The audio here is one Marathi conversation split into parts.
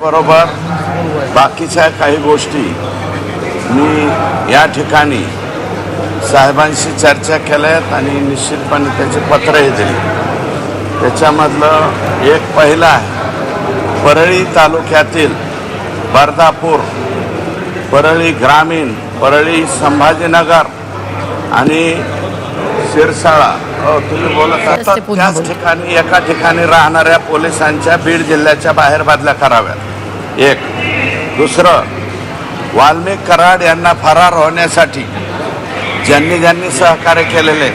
बरोबर? बाकीच्या काही गोष्टी मी या ठिकाणी साहेबांशी चर्चा केल्यात आणि निश्चितपणे त्याचे पत्रही दिली. त्याच्यामधलं एक पहिलं आहे परळी तालुक्यातील बर्दापूर परळी ग्रामीण परळी संभाजीनगर आणि शिरसाळा. तुम्ही बोलत त्याच. ठिकाणी एका ठिकाणी राहणाऱ्या पोलिसांच्या बीड जिल्ह्याच्या बाहेर बदल्या कराव्यात. एक. दुसरं वाल्मिक कराड यांना फरार होण्यासाठी ज्यांनी ज्यांनी सहकार्य केलेले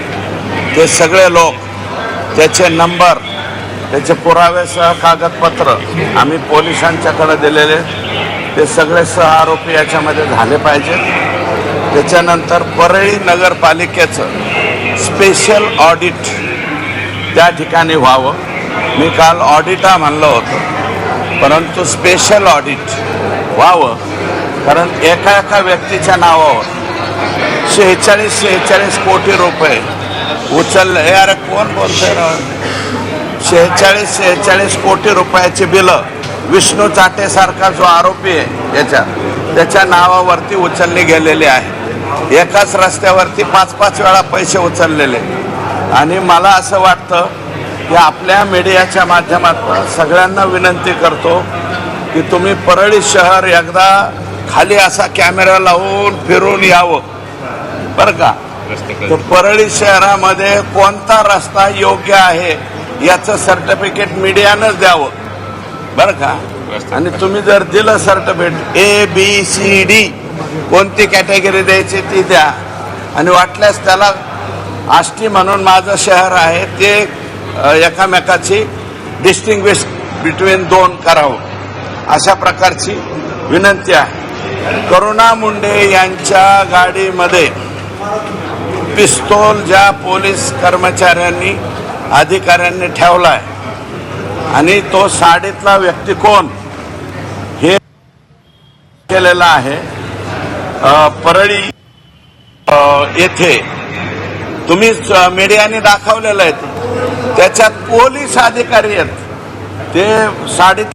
ते सगळे लोक त्याचे नंबर त्याचे पुरावेसह कागदपत्र आम्ही पोलिसांच्याकडे दिलेले ते सगळे सह आरोपी याच्यामध्ये झाले पाहिजेत. त्याच्यानंतर परळी नगरपालिकेचं स्पेशल ऑडिट त्या ठिकाणी व्हावं. मी काल ऑडिटा म्हणलं होतं. परंतु स्पेशल ऑडिट व्हावं. कारण एका एका व्यक्तीच्या नावावर शेहेचाळीस शेहेचाळीस कोटी रुपये उचललं. हे अरे कोण बोलतोय शेहेचाळीस शेहेचाळीस कोटी रुपयाची बिलं. विष्णू चाटेसारखा जो आरोपी आहे याच्या त्याच्या नावावरती उचलली गेलेली आहे. एकाच रस्त्यावरती पाच पाच वेळा पैसे उचललेले. आणि मला असं वाटतं की आपल्या मीडियाच्या माध्यमातून सगळ्यांना विनंती करतो की तुम्ही परळी शहर एकदा खाली असा कॅमेरा लावून फिरून यावं. बरं का? तर परळी शहरामध्ये कोणता रस्ता योग्य आहे याचं सर्टिफिकेट मीडियानंच द्यावं. बरं का? आणि तुम्ही जर दिलं certificate A B C D कोणती कॅटेगरी द्यायची ती द्या. आणि वाटल्यास त्याला आष्टी म्हणून माझं शहर आहे ते एकामेकाची डिस्टिंग्विश बिटवीन दोन करावं. अशा प्रकारची विनंती आहे. करुणा मुंडे यांच्या गाडीमध्ये पिस्तोल ज्या पोलीस कर्मचाऱ्यांनी अधिकाऱ्यांनी ठेवलाय. आणि तो साडीतला व्यक्ती कोण? हे केलेला आहे. परळी येथे तुम्ही मीडियाने दाखवलेलं आहे. त्याच्यात पोलीस अधिकारी आहेत. ते साडीत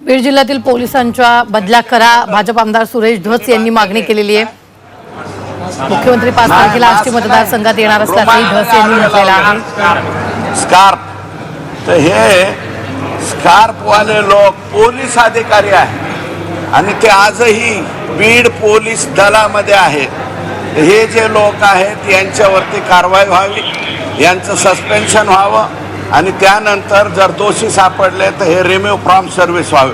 बीड जिल्ह्यातील पोलिसांच्या बदल्या करा. भाजप आमदार सुरेश धस यांनी मागणी केलेली आहे. मुख्यमंत्री पाच तारखेला आष्टी मतदारसंघात येणार असल्याचंही धस यांनी म्हटलेलं आहे. स्कार्फ. तर हे स्कार्फवाले लोक पोलीस अधिकारी आहेत. आणि ते आजही बीड पोलीस दलामध्ये आहेत. हे जे लोक आहेत यांच्यावरती कारवाई व्हावी यांचं सस्पेन्शन व्हावं आणि त्यानंतर जर दोषी सापडले तर हे रिम्यू फ्रॉम सर्व्हिस व्हावे.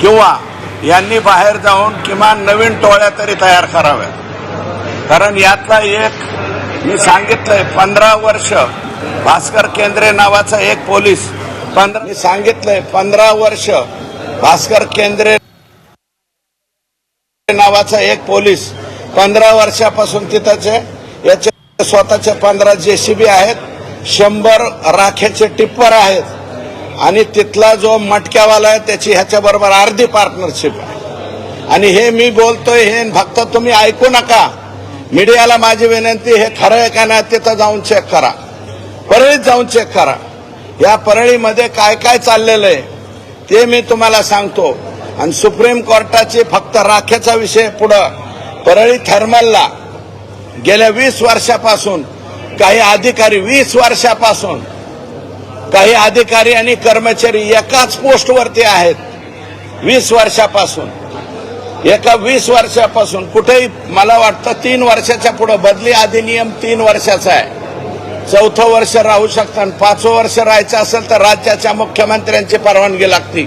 किंवा यांनी बाहेर जाऊन किमान नवीन टोळ्या तरी तयार कराव्यात. कारण यातला एक मी सांगितलंय पंधरा वर्ष भास्कर केंद्रे नावाचा एक पोलीस पंधरा मी सांगितलंय पंधरा वर्ष भास्कर केंद्रे नावाचा एक पोलीस पंधरा वर्षापासून तिथंचे याचे स्वतःचे पंधरा जेसीबी आहेत शंभर राखेचे टिप्पर आहेत. आणि तिथला जो मटक्यावाला आहे त्याची ह्याच्याबरोबर अर्धी पार्टनरशिप आहे. आणि हे मी बोलतोय हे फक्त तुम्ही ऐकू नका. मीडियाला माझी विनंती हे खरं आहे का नाही तिथं जाऊन चेक करा. परळीत जाऊन चेक करा. या परळीमध्ये काय काय चाललेलं आहे ते मी तुम्हाला सांगतो. आणि सुप्रीम कोर्टाची फक्त राखेचा विषय पुढं. परळी थर्मलला गेल्या वीस वर्षापासून काही अधिकारी वीस वर्षापासून काही अधिकारी आणि कर्मचारी एकाच पोस्टवरती आहेत. वीस वर्षापासून. एका वीस वर्षापासून. कुठेही मला वाटतं तीन वर्षाच्या पुढे. बदली अधिनियम तीन वर्षाचा आहे. चौथं वर्ष राहू शकतं आणि पाचवं वर्ष राहायचं असेल तर राज्याच्या मुख्यमंत्र्यांची परवानगी लागते.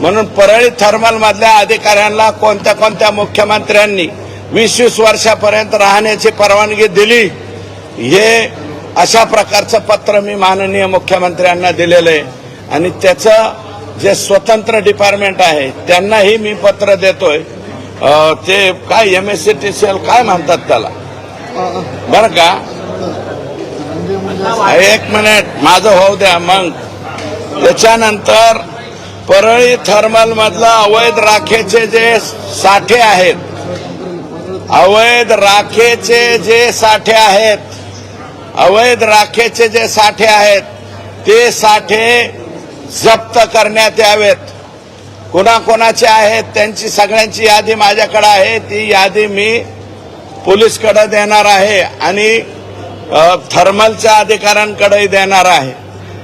म्हणून परळी थर्मल मधल्या अधिकाऱ्यांना कोणत्या कोणत्या मुख्यमंत्र्यांनी वीस वीस वर्षापर्यंत राहण्याची परवानगी दिली हे अशा प्रकारचं पत्र मी माननीय मुख्यमंत्र्यांना दिलेलं आहे. आणि त्याचं जे स्वतंत्र डिपार्टमेंट आहे त्यांनाही मी पत्र देतोय. ते काय M S C T C L काय म्हणतात त्याला? बरं का? एक मिनिट. माझं होऊ द्या मग. त्याच्यानंतर परळी थर्मल मधला अवैध राखेचे जे साठे आहेत अवैध राखेचे जे साठे आहेत अवैध राखेचे जे साठे आहेत ते साठे जप्त करण्यात यावेत. कोणाकोणाचे आहेत त्यांची सगळ्यांची यादी माझ्याकडे आहे. ती यादी मी पोलीसकडे देणार आहे. आणि थर्मलच्या अधिकाऱ्यांकडेही देणार आहे.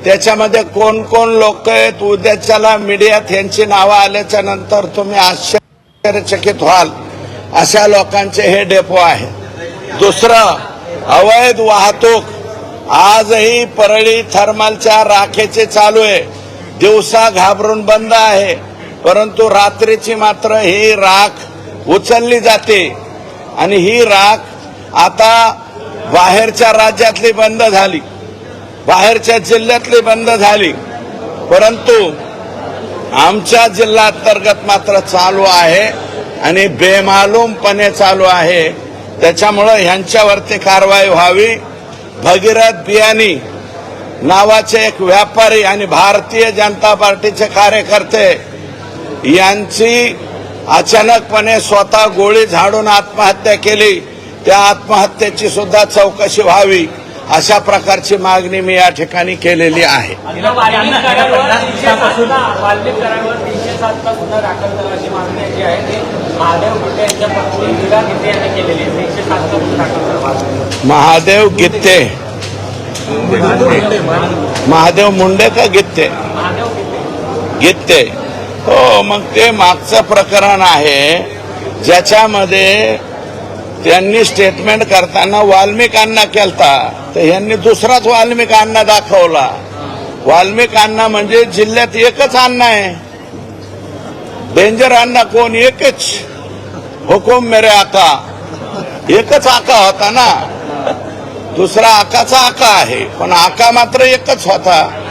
त्याच्यामध्ये कोण कोण लोक आहेत उद्याच्याला मीडियात यांची नावं आल्याच्यानंतर तुम्ही आश्चर्यचकित व्हाल. अशा लोकांचे हे डेपो आहे. दुसरं अवैध वाहतूक. आजही परळी थर्मलच्या राखेचे चालू आहे. दिवसा घाबरून बंद आहे. परंतु रात्रीची मात्र ही राख उचलली जाते. आणि ही राख आता बाहेरच्या राज्यातली बंद झाली. बाहेरच्या जिल्ह्यातली बंद झाली. परंतु आमच्या जिल्हा अंतर्गत मात्र चालू आहे आणि बेमालूमपणे चालू आहे. त्याच्यामुळं ह्यांच्यावरती कारवाई व्हावी. भगीरथ बियानी नावाचे एक व्यापारी आणि भारतीय जनता पार्टीचे कार्यकर्ते यांची अचानकपणे स्वतः गोळी झाडून आत्महत्या केली. त्या आत्महत्येची सुद्धा चौकशी व्हावी अशा प्रकारची मागणी मी या ठिकाणी केलेली आहे. महादेव गित्ते महादेव मुंडे का गित्ते गित्ते हो मग ते मागचं प्रकरण आहे. ज्याच्यामध्ये त्यांनी स्टेटमेंट करताना वाल्मिकांना केलता. तर यांनी दुसराच वाल्मिकांना दाखवला. वाल्मिकांना म्हणजे जिल्ह्यात एकच अन्न आहे. डेंजर अन्न कोण? एकच. हुकुम मेरे आका. एकच आका होता ना. दुसरा आकाचा आका आहे. पण आका मात्र एकच होता.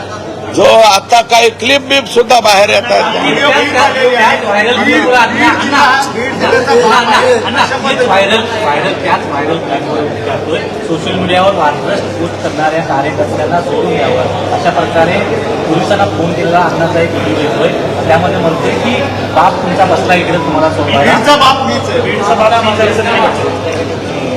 जो आता काही क्लिप बिप सुद्धा बाहेर येतात व्हायरल व्हिडिओ व्हायरल व्हायरल त्याच व्हायरल करतोय सोशल मीडियावर वारकरस पोस्ट करणाऱ्या कार्यकर्त्यांना सोडून द्यावं अशा प्रकारे पोलिसांना फोन केलेला अन्नाचा एक व्हिडिओ येतोय. त्यामध्ये म्हणतोय की बाप तुमचा बसला इकडे तुम्हाला सोडवायला. बाप वाटत.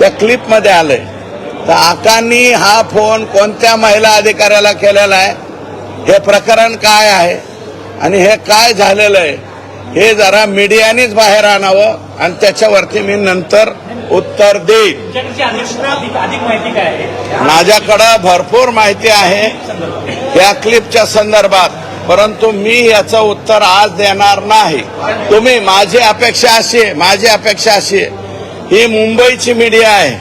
त्या क्लिपमध्ये आलंय. तर आकांनी हा फोन कोणत्या महिला अधिकाऱ्याला केलेला आहे? हे प्रकरण काय आहे? आणि हे काय झालेलं आहे? हे जरा मीडियानेच बाहेर आणावं आणि त्याच्यावरती मी नंतर उत्तर देईन. तुमच्याकडची अधिक अधिक अधिक माहिती काय आहे? माझ्याकडं भरपूर माहिती आहे या क्लिपच्या संदर्भात परंतु मी याचं उत्तर आज देणार नाही. तुम्ही माझी अपेक्षा अशी आहे माझी अपेक्षा अशी आहे. ही मुंबईची मीडिया आहे.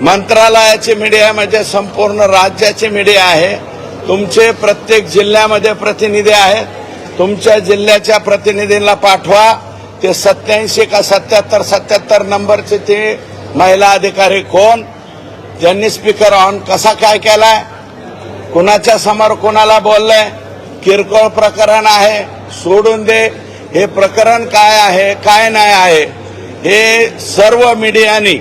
मंत्रालयाची मीडिया म्हणजे संपूर्ण राज्याची मीडिया आहे. तुमचे प्रत्येक जिल्ह्यामध्ये प्रतिनिधी आहेत. तुमच्या जिल्ह्याच्या प्रतिनिधींना पाठवा. ते सत्याऐंशी का सत्याहत्तर सत्याहत्तर नंबरचे ते महिला अधिकारी कोण? त्यांनी स्पीकर ऑन कसा काय केलाय? कुणाच्या समोर कुणाला बोललंय? किरकोळ प्रकरण आहे. सोडून दे. हे प्रकरण काय आहे काय नाही आहे? हे सर्व मीडियानी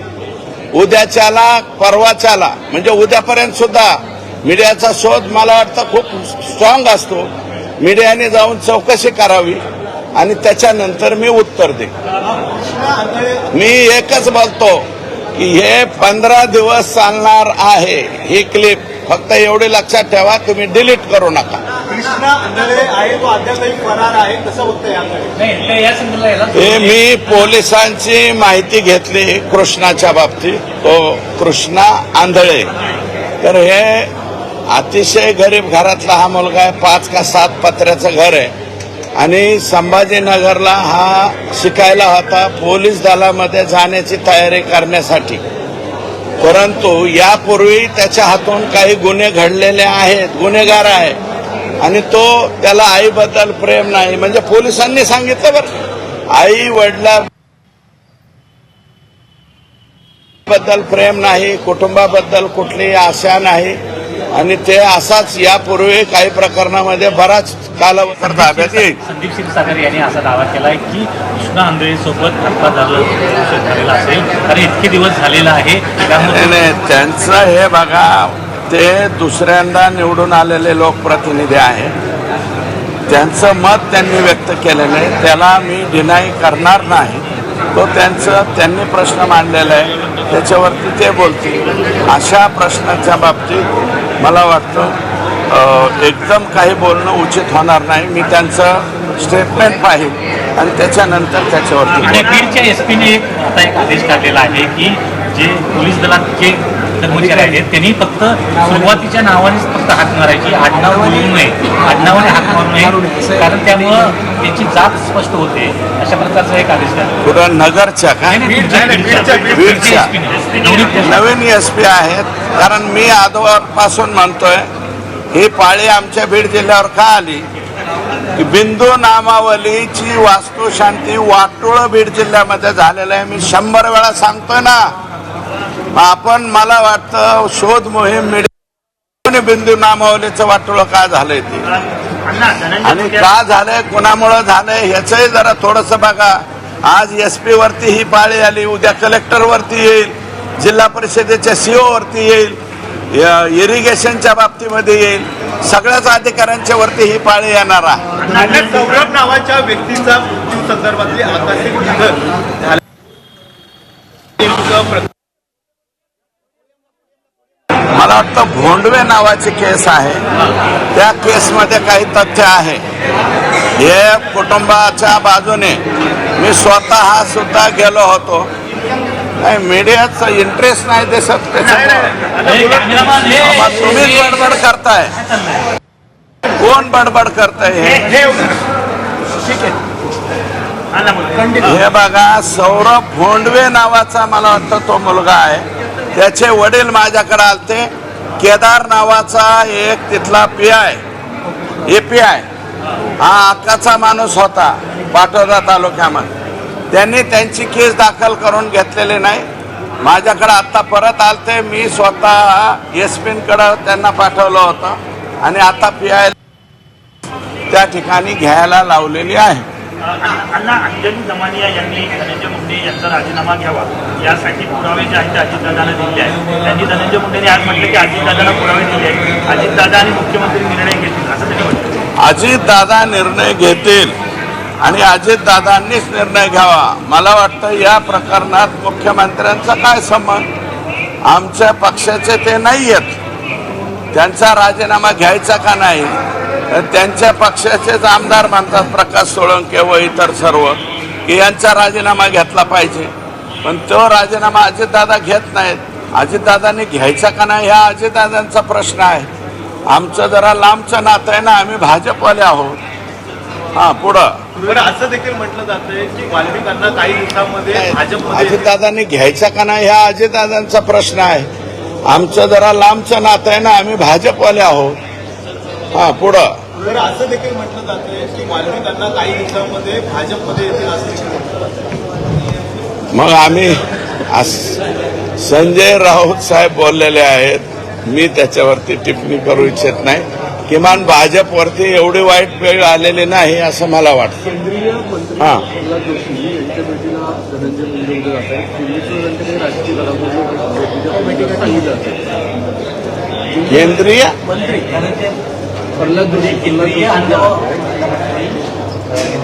उद्याच्याला परवाच्याला म्हणजे उद्यापर्यंत सुद्धा मीडियाचा शोध मला वाटतं खूप स्ट्रॉंग असतो. मीडियाने जाऊन चौकशी करावी आणि त्याच्यानंतर मी उत्तर दे मी एकच बोलतो की हे पंधरा दिवस चालणार आहे ही क्लिप फक्त एवढी लक्षात ठेवा तुम्ही डिलीट करू नका. कृष्णा आंधळे आहे तो अद्यापही फरार आहे कसं होतं याकडे. नाही ते या संदर्भात याला हे मी पोलिसांची माहिती घेतली कृष्णाच्या बाबतीत. तो कृष्णा आंधळे. तर हे अतिशय गरीब घरातला हा मुलगा आहे पाच का सात पत्र्याचं घर आहे. आणि संभाजीनगरला हा शिकायला होता पोलीस दलामध्ये जाण्याची तयारी करण्यासाठी. परंतु यापूर्वी त्याच्या हातून काही गुन्हे घडलेले आहेत गुन्हेगार आहे आणि तो त्याला आईबद्दल प्रेम नाही. म्हणजे पोलिसांनी सांगितलं बरं. आई वडिला बद्दल प्रेम नाही कुटुंबाबद्दल कुठलीही आशा नाही. आणि ते असाच यापूर्वी काही प्रकरणामध्ये बराच कालावधी ताब्यात येईल संदीप क्षीरसागर यांनी असा दावा केलाय की कृष्णा आंधळे सोबत झालेला असेल. कारण इतके दिवस झालेला आहे. त्यामुळे त्यांचं हे बघा ते दुसऱ्यांदा निवडून आलेले लोकप्रतिनिधी आहेत त्यांचं मत त्यांनी व्यक्त केलेलं आहे. त्याला मी डिनाय करणार नाही. तो त्यांचं त्यांनी प्रश्न मांडलेला आहे. त्याच्यावरती ते बोलतील. अशा प्रश्नाच्या बाबतीत मला वाटतं एकदम काही बोलणं उचित होणार नाही. मी त्यांचं स्टेटमेंट पाहिजे आणि त्याच्यानंतर त्याच्यावरती आणि बोलेन. बीडच्या एक आता एक आदेश काढलेला आहे की जे पोलीस दलात जे कर्मचारी आहेत. त्यांनी फक्त सुरुवातीच्या नावानेच फक्त हाक मारायची. आडनाव बोलू नये. आडनावाने हाक मारू नये. कारण त्यामुळं त्याची जात स्पष्ट होते. अशा प्रकारचा एक आदेश कुठं? नगरच्या का? नाही, नाही, बीडच्या- बीडच्या- बीडच्या. बीडच्या SP ने. नवनीत देशमुख. नवीन एस पी आहेत. कारण मी आजवरपासून म्हणतोय ही पाळी आमच्या बीड जिल्ह्यावर का आली? की बिंदू नामावलीची वास्तुशांती वाटोळ बीड जिल्ह्यामध्ये झालेलं आहे. मी शंभर वेळा सांगतोय ना. आपण मला वाटतं शोध मोहीम मिळून बिंदू नामावलीचं वाटोळं का झालंय ते? आणि का झालंय कोणामुळं झालंय ह्याचंही जरा थोडस बघा. आज एस पी वरती ही पाळी आली उद्या कलेक्टर वरती येईल जिल्हा परिषदेच्या सीओ वरती येईल इरिगेशनच्या बाबतीमध्ये येईल. सगळ्याच अधिकाऱ्यांच्या वरती ही पाळी येणार आहे. सौरभ नावाच्या व्यक्तीचा मृत्यू संदर्भातली आकस्मिक निधन झालं. नेमकं प्र- मला वाटतं भोंडवे नावाची केस आहे. त्या केसमध्ये काही तथ्य आहे. हे कुटुंबाच्या बाजूने मी स्वतः सुद्धा गेलो होतो. नाही मीडियाचा इंटरेस्ट नाही दिसत मग तुम्हीच बडबड करताय. कोण बडबड करताय हे? हे बघा सौरभ भोंडवे नावाचा मला वाटतं तो मुलगा आहे. त्याचे वडील माझ्याकडे आलते. केदार नावाचा एक तिथला P I A P I हा हक्काचा माणूस होता पाटोदा तालुक्यामध्ये. त्यांनी त्यांची केस दाखल करून घेतलेली नाही. माझ्याकडं आत्ता परत आलते. मी स्वतः एस त्यांना पाठवलं होतं. आणि आता पी आय त्या ठिकाणी घ्यायला लावलेली आहे. अण्णा अंजली जमानिया यांनी धनंजय मुंडे यांचा राजीनामा घ्यावा. यासाठी पुरावे जे आहेत ते अजितदादांना दिले आहेत. त्यांनी धनंजय मुंडेने आज म्हटलं की अजितदादांना पुरावे दिले आहेत. अजितदादा आणि मुख्यमंत्री निर्णय घेतील असं त्यांनी म्हटलं. अजितदादा निर्णय घेतील आणि अजितदादांनीच निर्णय घ्यावा. मला वाटतं या प्रकरणात मुख्यमंत्र्यांचा काय संबंध? आमच्या पक्षाचे ते नाही आहेत त्यांचा राजीनामा घ्यायचा का नाही? त्यांच्या पक्षाचेच आमदार म्हणतात प्रकाश सोळंके व इतर सर्व की यांचा राजीनामा घेतला पाहिजे. पण तो राजीनामा अजितदादा घेत नाहीत. अजितदादांनी घ्यायचा का नाही हा अजितदादांचा प्रश्न आहे. आमचं जरा लांबचं नातं आहे ना आम्ही भाजपवाले आहोत. हा पुढं. असं देखील म्हटलं जातंय की वाल्मिकांना काही दिवसामध्ये अजितदादांनी घ्यायचा का नाही हा अजितदादांचा प्रश्न आहे. आमचं जरा लांबचं नातं आहे ना आम्ही भाजपवाले आहोत. हा पुढं. बरं असं देखील म्हटलं जातंय की वाल्मिकांना काही दिवसामध्ये भाजपमध्ये येतील असं देखील म्हटलं जातंय. मग आम्ही अस- संजय राऊत साहेब बोललेले आहेत. मी त्याच्यावरती टिप्पणी करू इच्छित नाही. किमान भाजपवरती एवढी वाईट वेळ आलेली नाही असं मला वाटतं. केंद्रीय मंत्री हा. केंद्रीय? मंत्री.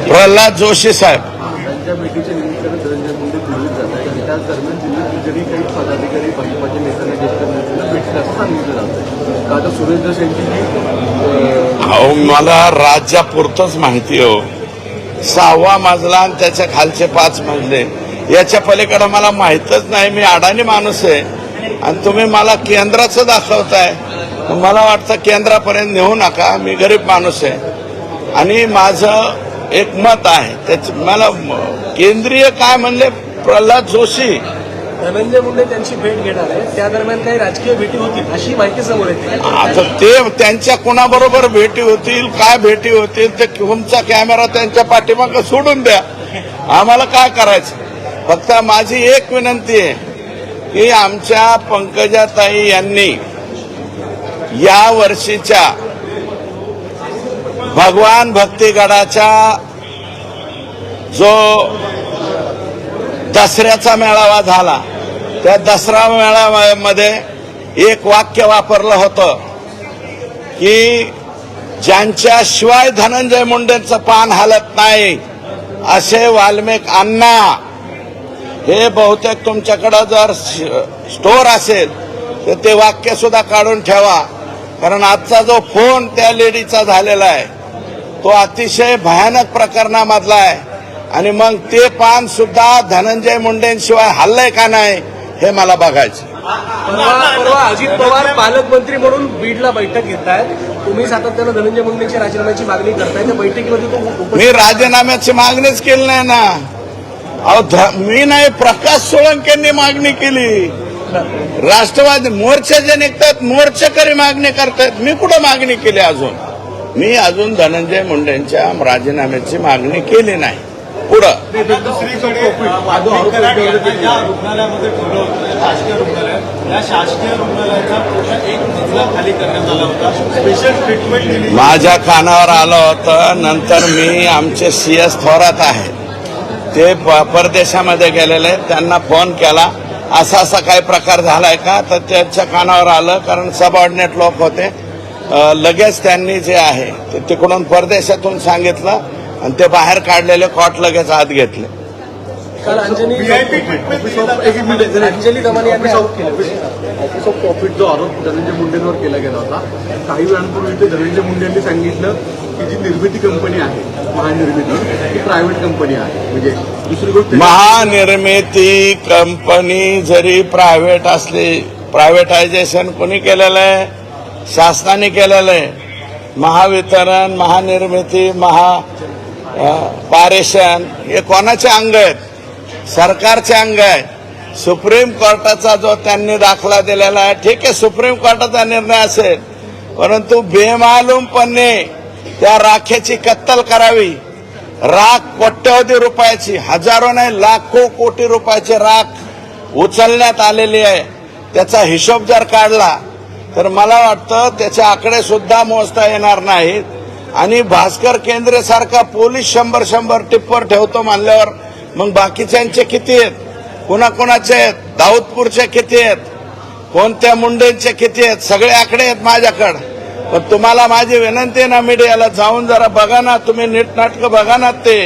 प्रल्हाद जोशी साहेब. अहो मला राज्यापुरतच माहिती हो. सहावा मजला आणि त्याच्या खालचे पाच मजले. याच्या पलीकडे मला माहीतच नाही मी अडाणी माणूस आहे. आणि तुम्ही मला केंद्राचं दाखवताय. मला वाटतं केंद्रापर्यंत नेऊ नका. मी गरीब माणूस आहे. आणि माझं एक मत आहे. त्याच मला केंद्रीय काय म्हणले? प्रल्हाद जोशी. धनंजय मुंडे त्यांची भेट घेणार आहे त्या दरम्यान काही राजकीय भेटी होतील अशी माहिती समोर येते. आता ते त्यांच्या कोणाबरोबर भेटी होतील काय भेटी होतील ते तुमचा कॅमेरा त्यांच्या पाठीमागं सोडून द्या. आम्हाला काय करायचं? फक्त माझी एक विनंती आहे की आमच्या पंकजाताई यांनी या वर्षीच्या भगवान भक्तिगडाच्या जो दसऱ्याचा मेळावा झाला त्या दसरा मेळाव्यामध्ये एक वाक्य वापरलं होतं की ज्यांच्याशिवाय धनंजय मुंडेंचं पान हालत नाही असे वाल्मिक अण्णा. हे बहुतेक तुमच्याकडं जर स्टोअर असेल तर ते वाक्य सुद्धा काढून ठेवा. कारण आजचा जो फोन त्या लेडीचा झालेला आहे तो अतिशय भयानक प्रकरणामधला आहे. आणि मग ते पान सुद्धा धनंजय मुंडेंशिवाय हल्लंय का नाही हे मला बघायचं. परवा अजित पवार पालकमंत्री म्हणून बीडला बैठक घेत आहेत तुम्ही सातत्यानं धनंजय मुंडेंच्या राजीनाम्याची मागणी करताय. त्या बैठकीमध्ये मी राजीनाम्याची मागणीच केली नाही ना. अहो मी नाही प्रकाश सोळंकेंनी मागणी केली. राष्ट्रवादी मोर्चे जे निघतात मोर्चेकरी मागणी करतायत मी कुठं मागणी केली अजून? मी अजून धनंजय मुंडेंच्या राजीनाम्याची मागणी केली नाही. पुढं. दुसरीकडे वाल्मिक कराड यांना ज्या रुग्णालयामध्ये ठेवलं होतं. शासकीय रुग्णालय या शासकीय रुग्णालयाचा पूर्ण एक मजला खाली करण्यात आला होता. स्पेशल ट्रीटमेंट दिली. माझ्या कानावर आलं होतं. नंतर मी आमचे सी एस थोरात आहे. ते परदेशामध्ये गेलेले आहेत. त्यांना फोन केला. असा असा काही प्रकार झालाय का? तर त्यांच्या कानावर आलं कारण सबऑर्डिनेट लोक होते. लगेच त्यांनी जे आहे ते तिकडून परदेशातून सांगितलं आणि ते बाहेर काढलेले कॉट लगेच आत घेतले. काल अंजली दमानी यांनी आरोप केला. ऑफिस ऑफ प्रॉफिट जो आरोप धनंजय मुंडेंवर केला गेला होता काही वेळांपूर्वी ते धनंजय मुंडे यांनी सांगितलं की जी निर्मिती कंपनी आहे महानिर्मिती ती प्रायव्हेट कंपनी आहे. म्हणजे महानिर्मिती कंपनी जरी प्रायव्हेट असली प्रायव्हेटायझेशन कोणी केलेलं आहे? शासनाने केलेलं आहे. महावितरण महानिर्मिती महा पारेषण हे कोणाचे अंग आहेत? सरकारचे अंग आहे सुप्रीम कोर्टाचा जो त्यांनी दाखला दिलेला आहे ठीक आहे सुप्रीम कोर्टाचा निर्णय असेल परंतु बेमालूमपणे त्या राखेची कत्तल करावी. राख कोट्यवधी रुपयाची हजारो नाही लाखो कोटी रुपयाची राख उचलण्यात आलेली आहे. त्याचा हिशोब जर काढला तर मला वाटतं त्याचे आकडे सुद्धा मोजता येणार नाहीत. आणि भास्कर केंद्रे सारखा पोलीस शंभर शंभर टिप्पर ठेवतो मानल्यावर मग बाकीच्यांचे किती आहेत? कुणाकुणाचे आहेत? दाऊदपूरचे किती आहेत? कोणत्या मुंडेंचे किती आहेत? सगळे आकडे आहेत माझ्याकडे. पण तुम्हाला माझी विनंती आहे ना मीडियाला जाऊन जरा बघा ना तुम्ही नीटनाटकं बघा ना ते.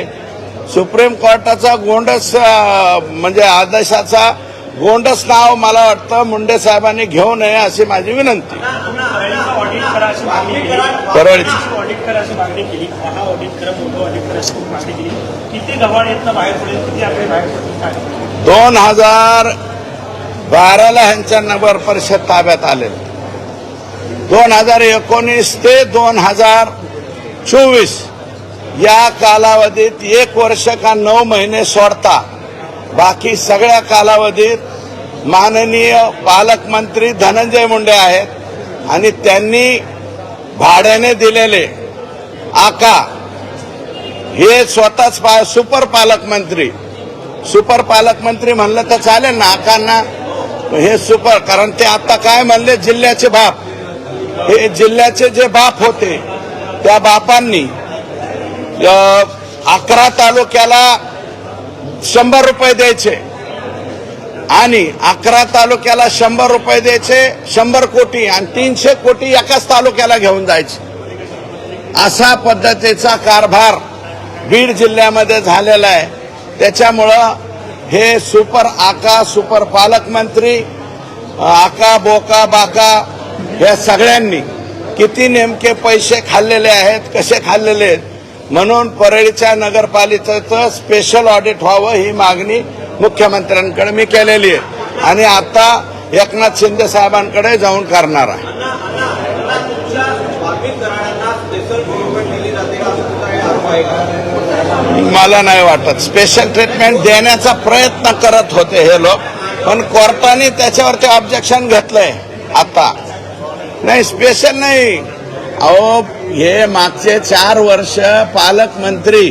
सुप्रीम कोर्टाचा गोंडस म्हणजे आदेशाचा गोंडस नाव मला वाटतं मुंडे साहेबांनी घेऊ नये अशी माझी विनंती. परळीचं दोन हजार बाराला ह्यांच्या नगर परिषद ताब्यात आले दोन हजार एकोणीस ते दोन हजार चोवीस. या कालावधीत एक वर्ष का नऊ महिने सोडता. बाकी सगळ्या कालावधीत माननीय पालकमंत्री धनंजय मुंडे आहेत आणि त्यांनी भाड्याने दिलेले आका हे स्वतःच पा सुपर पालकमंत्री. सुपर पालकमंत्री म्हणलं तर चालेल ना आकांना हे सुपर कारण ते आता काय म्हणले जिल्ह्याचे बाप. हे जिल्ह्याचे जे बाप होते त्या बापांनी अकरा तालुक्याला शंभर रुपये द्यायचे. आणि अकरा तालुक्याला शंभर रुपये द्यायचे शंभर कोटी आणि तीनशे कोटी एकाच तालुक्याला घेऊन जायचे. असा पद्धतीचा कारभार बीड जिल्ह्यामध्ये झालेला आहे. त्याच्यामुळं हे सुपर आका सुपर पालकमंत्री आका बोका बाका या सगळ्यांनी किती नेमके पैसे खाल्लेले आहेत कसे खाल्लेले आहेत म्हणून परळीच्या नगरपालिकेचं स्पेशल ऑडिट व्हावं ही मागणी मुख्यमंत्र्यांकडे मी केलेली आहे. आणि आता एकनाथ शिंदे साहेबांकडे जाऊन करणार आहे. मला नाही वाटत. स्पेशल ट्रीटमेंट देण्याचा प्रयत्न करत होते हे लोक पण कोर्टाने त्याच्यावरती ऑब्जेक्शन घेतलंय आता. नाही स्पेशल नाही. अहो हे मागचे चार वर्ष पालकमंत्री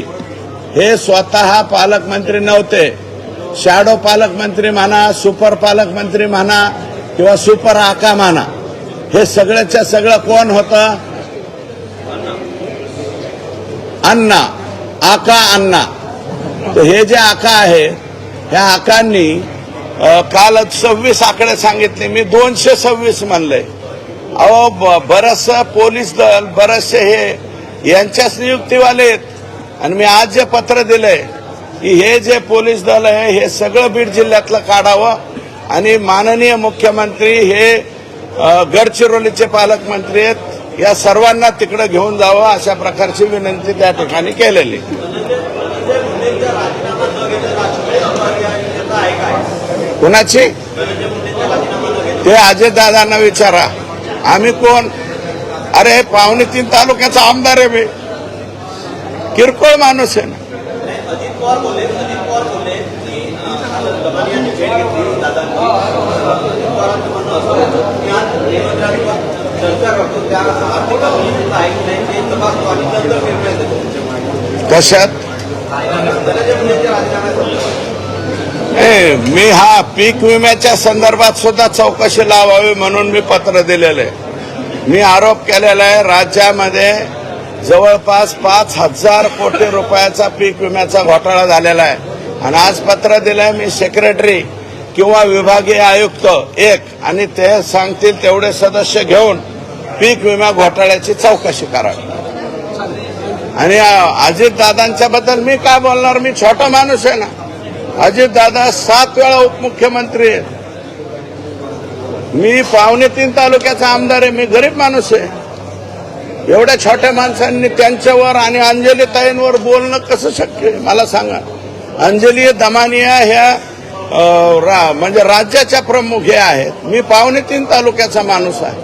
हे स्वतः पालकमंत्री नव्हते. शॅडो पालकमंत्री म्हणा सुपर पालकमंत्री म्हणा किंवा सुपर आका म्हणा हे सगळ्याच्या सगळं कोण होतं? अण्णा आका अण्णा. तर हे जे आका आहे ह्या आकांनी अ, काल सव्वीस आकडे सांगितले मी दोनशे सव्वीस म्हणले. अहो ब- बरचसं पोलीस दल बरचसे हे यांच्याच नियुक्तीवाले आहेत. आणि मी आज जे पत्र दिलंय की हे जे पोलीस दल आहे हे सगळं बीड जिल्ह्यातलं काढावं. आणि माननीय मुख्यमंत्री हे गडचिरोलीचे पालकमंत्री आहेत या सर्वांना तिकडे घेऊन जावं अशा प्रकारची विनंती त्या ठिकाणी केलेली. कुणाची? ते अजय दादांना विचारा. आम्ही कोण? अरे हे पावणे तीन तालुक्याचा आमदार आहे मी. किरकोळ माणूस आहे ना. कशात? मी हा पीक विम्याच्या संदर्भात सुद्धा चौकशी लावावी म्हणून मी पत्र दिलेलं आहे. मी आरोप केलेला आहे राज्यामध्ये जवळपास पाच हजार कोटी रुपयाचा पीक विम्याचा घोटाळा झालेला आहे. आणि आज पत्र दिलंय मी सेक्रेटरी किंवा विभागीय आयुक्त एक आणि ते सांगतील तेवढे सदस्य घेऊन पीक विमा घोटाळ्याची चौकशी करावी. आणि अजितदादांच्या बद्दल मी काय बोलणार? मी छोटा माणूस आहे ना. अजितदादा सात वेळा उपमुख्यमंत्री आहेत. मी पावणे तीन तालुक्याचा आमदार आहे मी गरीब माणूस आहे. एवढ्या छोट्या माणसांनी त्यांच्यावर आणि अंजली ताईंवर बोलणं कसं शक्य आहे? मला सांगा. अंजली दमानिया ह्या रा- म्हणजे राज्याच्या प्रमुख हे आहेत. मी पावणे तीन तालुक्याचा माणूस आहे.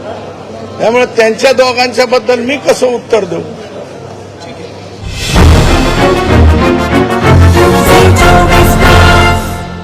त्यामुळे त्यांच्या दोघांच्या बद्दल मी कसं उत्तर देऊ?